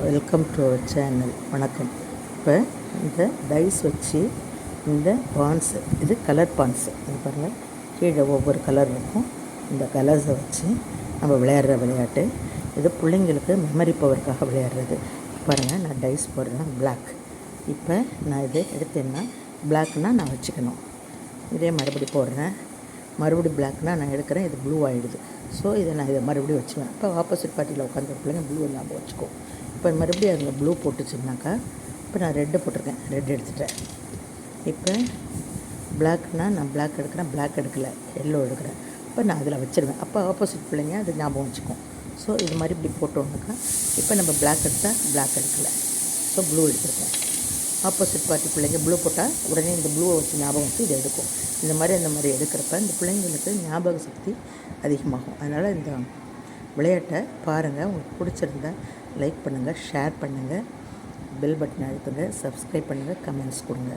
Welcome to our channel வணக்கம். இப்போ இந்த டைஸ் வச்சு இந்த பான்ஸு இது கலர் பான்ஸு இது பாருங்கள் கீழே ஒவ்வொரு கலர் இருக்கும். இந்த கலர்ஸை வச்சு நம்ம விளையாடுற விளையாட்டு. இது பிள்ளைங்களுக்கு மெமரி பவருக்காக விளையாடுறது. பாருங்கள் நான் டைஸ் போடுறேன். பிளாக் இப்போ நான் இதை எடுத்தேன்னா பிளாக்னால் நான் வச்சுக்கணும். இதே மறுபடி போடுறேன். மறுபடி பிளாக்னால் நான் எடுக்கிறேன். இது ப்ளூ ஆகிடுது ஸோ இதை நான் இதை மறுபடியும் வச்சுவேன் இப்போ ஆப்போசிட் பார்ட்டியில் உட்காந்து பிள்ளைங்க ப்ளூ இல்லாமல் வச்சுக்கோ இப்போ மறுபடியும் அதில் ப்ளூ போட்டுச்சுனாக்கா இப்போ நான் ரெட்டு போட்டிருக்கேன். ரெட் எடுத்துட்டேன். இப்போ பிளாக்னால் நான் பிளாக் எடுக்கிறேன். பிளாக் எடுக்கல. எல்லோ எடுக்கிறேன். இப்போ நான் அதில் வச்சுருவேன். அப்போ ஆப்போசிட் பிள்ளைங்க அது ஞாபகம் வச்சுக்கும். ஸோ இது மாதிரி இப்படி போட்டோம்னாக்கா இப்போ நம்ம பிளாக் எடுத்தால் பிளாக் எடுக்கலை. ஸோ ப்ளூ எடுத்துருக்கோம் ஆப்போசிட் பார்ட்டி பிள்ளைங்க ப்ளூ போட்டால் உடனே இந்த ப்ளூவை வச்சு ஞாபகம் வச்சு இதை எடுக்கும். இந்த மாதிரி அந்த மாதிரி எடுக்கிறப்ப இந்த பிள்ளைங்களுக்கு ஞாபக சக்தி அதிகமாகும். அதனால் இந்த விளையாட்டை பாருங்கள் உங்களுக்கு பிடிச்சிருந்தா லைக் பண்ணுங்கள் ஷேர் பண்ணுங்கள் பெல் பட்டன் அழுத்துங்க சப்ஸ்கிரைப் பண்ணுங்கள் கமெண்ட்ஸ் கொடுங்க.